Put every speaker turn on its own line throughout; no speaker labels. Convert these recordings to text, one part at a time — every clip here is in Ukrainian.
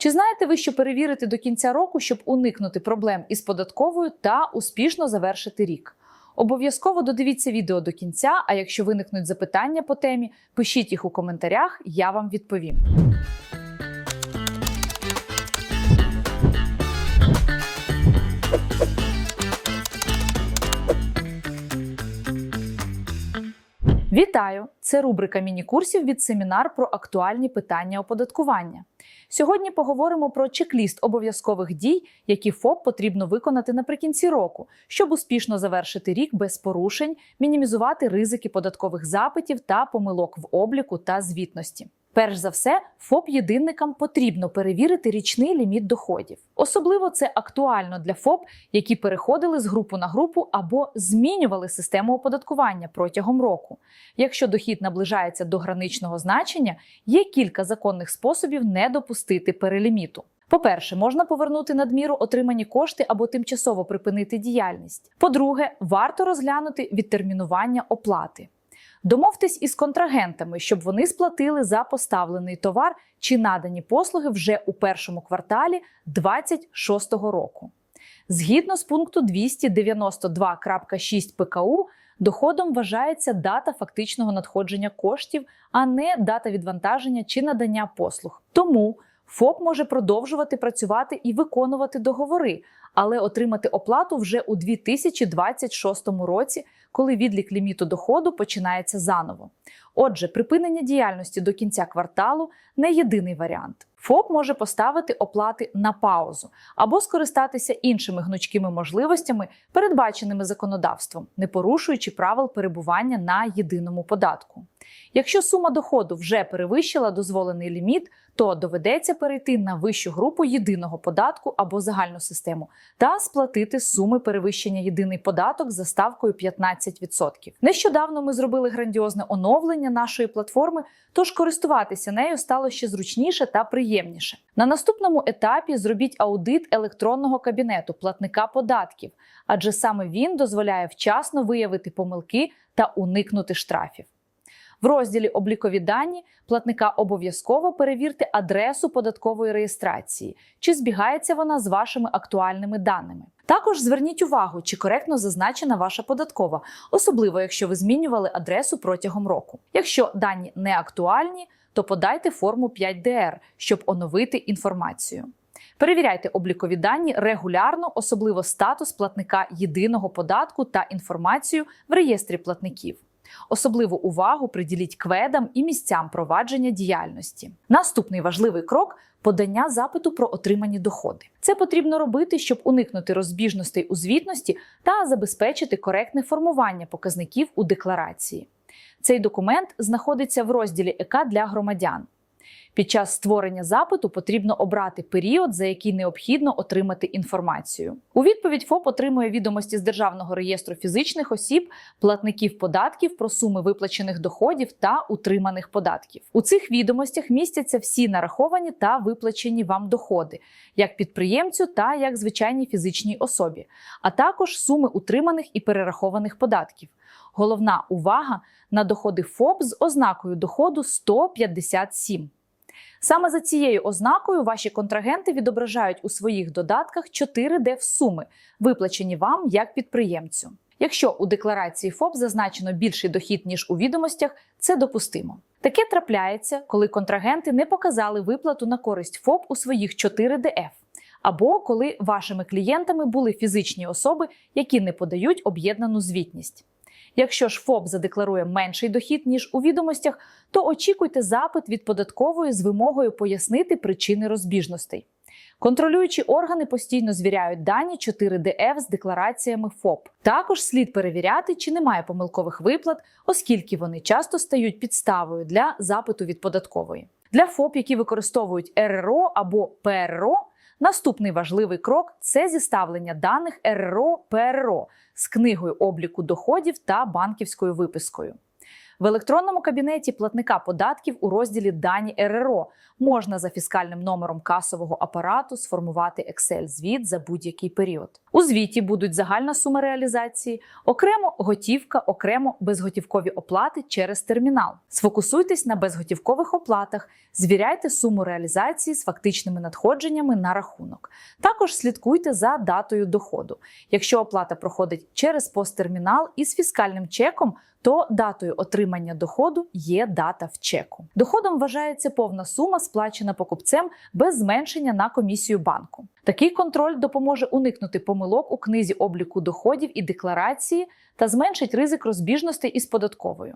Чи знаєте ви, що перевірити до кінця року, щоб уникнути проблем із податковою та успішно завершити рік? Обов'язково додивіться відео до кінця. А якщо виникнуть запитання по темі, пишіть їх у коментарях, я вам відповім. Вітаю! Це рубрика міні-курсів від семінар про актуальні питання оподаткування. Сьогодні поговоримо про чек-ліст обов'язкових дій, які ФОП потрібно виконати наприкінці року, щоб успішно завершити рік без порушень, мінімізувати ризики податкових запитів та помилок в обліку та звітності. Перш за все, ФОП-єдинникам потрібно перевірити річний ліміт доходів. Особливо це актуально для ФОП, які переходили з групу на групу або змінювали систему оподаткування протягом року. Якщо дохід наближається до граничного значення, є кілька законних способів не допустити переліміту. По-перше, можна повернути надміру отримані кошти або тимчасово припинити діяльність. По-друге, варто розглянути відтермінування оплати. Домовтесь із контрагентами, щоб вони сплатили за поставлений товар чи надані послуги вже у першому кварталі 2026 року. Згідно з пункту 292.6 ПКУ, доходом вважається дата фактичного надходження коштів, а не дата відвантаження чи надання послуг. Тому ФОП може продовжувати працювати і виконувати договори, але отримати оплату вже у 2026 році, коли відлік ліміту доходу починається заново. Отже, припинення діяльності до кінця кварталу не єдиний варіант. ФОП може поставити оплати на паузу або скористатися іншими гнучкими можливостями, передбаченими законодавством, не порушуючи правил перебування на єдиному податку. Якщо сума доходу вже перевищила дозволений ліміт, то доведеться перейти на вищу групу єдиного податку або загальну систему та сплатити суми перевищення єдиний податок за ставкою 15%. Нещодавно ми зробили грандіозне оновлення нашої платформи, тож користуватися нею стало ще зручніше та приємніше. На наступному етапі зробіть аудит електронного кабінету платника податків, адже саме він дозволяє вчасно виявити помилки та уникнути штрафів. В розділі Облікові дані платника обов'язково перевірте адресу податкової реєстрації, чи збігається вона з вашими актуальними даними. Також зверніть увагу, чи коректно зазначена ваша податкова, особливо якщо ви змінювали адресу протягом року. Якщо дані не актуальні, то подайте форму 5DR, щоб оновити інформацію. Перевіряйте облікові дані регулярно, особливо статус платника єдиного податку та інформацію в реєстрі платників. Особливу увагу приділіть кведам і місцям провадження діяльності. Наступний важливий крок подання запиту про отримані доходи. Це потрібно робити, щоб уникнути розбіжностей у звітності та забезпечити коректне формування показників у декларації. Цей документ знаходиться в розділі ЕК для громадян. Під час створення запиту потрібно обрати період, за який необхідно отримати інформацію. У відповідь ФОП отримує відомості з Державного реєстру фізичних осіб, платників податків про суми виплачених доходів та утриманих податків. У цих відомостях містяться всі нараховані та виплачені вам доходи, як підприємцю та як звичайній фізичній особі, а також суми утриманих і перерахованих податків. Головна увага на доходи ФОП з ознакою доходу 157. Саме за цією ознакою ваші контрагенти відображають у своїх додатках 4 деф-суми, виплачені вам як підприємцю. Якщо у декларації ФОП зазначено більший дохід ніж у відомостях, це допустимо. Таке трапляється, коли контрагенти не показали виплату на користь ФОП у своїх 4 ДФ. Або коли вашими клієнтами були фізичні особи, які не подають об'єднану звітність. Якщо ж ФОП задекларує менший дохід, ніж у відомостях, то очікуйте запит від податкової з вимогою пояснити причини розбіжностей. Контролюючі органи постійно звіряють дані 4ДФ з деклараціями ФОП. Також слід перевіряти, чи немає помилкових виплат, оскільки вони часто стають підставою для запиту від податкової. Для ФОП, які використовують РРО або ПРО, наступний важливий крок це зіставлення даних РРО ПРРО з книгою обліку доходів та банківською випискою. В електронному кабінеті платника податків у розділі Дані РРО можна за фіскальним номером касового апарату сформувати Excel-звіт за будь-який період. У звіті будуть загальна сума реалізації, окремо готівка, окремо безготівкові оплати через термінал. Сфокусуйтесь на безготівкових оплатах, звіряйте суму реалізації з фактичними надходженнями на рахунок. Також слідкуйте за датою доходу. Якщо оплата проходить через посттермінал із фіскальним чеком, то датою отримання доходу є дата в чеку. Доходом вважається повна сума, сплачена покупцем без зменшення на комісію банку. Такий контроль допоможе уникнути помилок у книзі обліку доходів і декларації та зменшить ризик розбіжностей із податковою.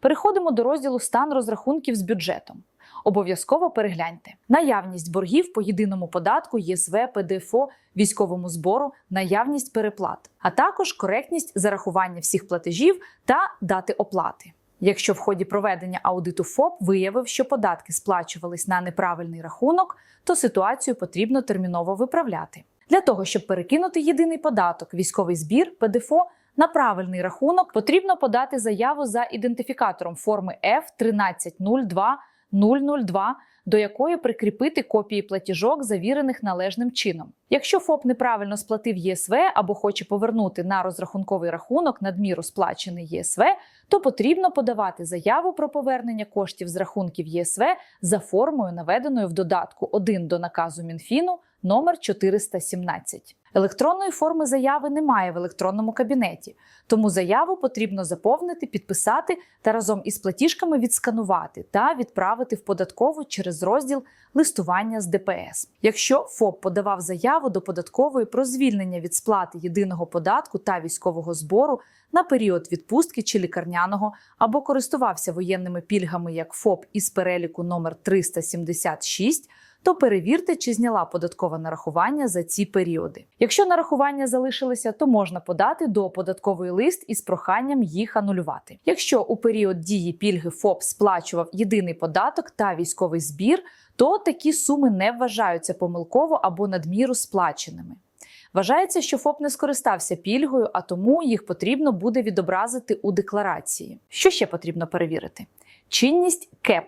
Переходимо до розділу стан розрахунків з бюджетом. Обов'язково перегляньте наявність боргів по єдиному податку, ЄСВ, ПДФО, військовому збору, наявність переплат, а також коректність зарахування всіх платежів та дати оплати. Якщо в ході проведення аудиту ФОП виявив, що податки сплачувались на неправильний рахунок, то ситуацію потрібно терміново виправляти. Для того, щоб перекинути єдиний податок, військовий збір, ПДФО на правильний рахунок, потрібно подати заяву за ідентифікатором форми F1302 002, до якої прикріпити копії платіжок, завірених належним чином. Якщо ФОП неправильно сплатив ЄСВ або хоче повернути на розрахунковий рахунок надміру сплачений ЄСВ, то потрібно подавати заяву про повернення коштів з рахунків ЄСВ за формою, наведеною в додатку 1 до наказу Мінфіну номер 417. Електронної форми заяви немає в електронному кабінеті, тому заяву потрібно заповнити, підписати та разом із платіжками відсканувати та відправити в податкову через розділ листування з ДПС. Якщо ФОП подавав заяву до податкової про звільнення від сплати єдиного податку та військового збору на період відпустки чи лікарняного або користувався воєнними пільгами як ФОП із переліку номер 376, то перевірте, чи зняла податкове нарахування за ці періоди. Якщо нарахування залишилися, то можна подати до податковий лист із проханням їх анулювати. Якщо у період дії пільги ФОП сплачував єдиний податок та військовий збір, то такі суми не вважаються помилково або надміру сплаченими. Вважається, що ФОП не скористався пільгою, а тому їх потрібно буде відобразити у декларації. Що ще потрібно перевірити? Чинність КЕП.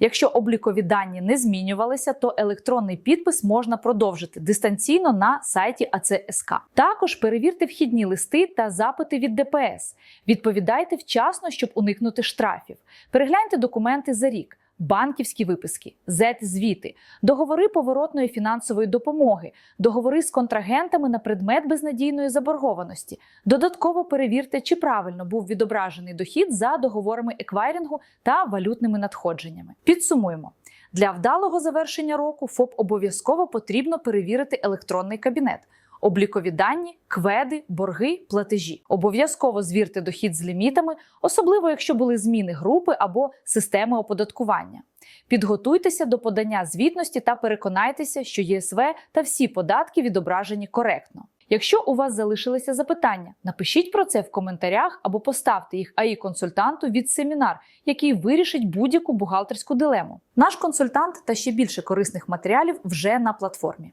Якщо облікові дані не змінювалися, то електронний підпис можна продовжити дистанційно на сайті АЦСК. Також перевірте вхідні листи та запити від ДПС. Відповідайте вчасно, щоб уникнути штрафів. Перегляньте документи за рік. Банківські виписки, ЗЕТ-звіти, договори поворотної фінансової допомоги, договори з контрагентами на предмет безнадійної заборгованості. Додатково перевірте, чи правильно був відображений дохід за договорами еквайрінгу та валютними надходженнями. Підсумуємо. Для вдалого завершення року ФОП обов'язково потрібно перевірити електронний кабінет, облікові дані, кведи, борги, платежі. Обов'язково звірте дохід з лімітами, особливо якщо були зміни групи або системи оподаткування. Підготуйтеся до подання звітності та переконайтеся, що ЄСВ та всі податки відображені коректно. Якщо у вас залишилися запитання, напишіть про це в коментарях або поставте їх АІ консультанту від семінар, який вирішить будь-яку бухгалтерську дилему. Наш консультант та ще більше корисних матеріалів вже на платформі.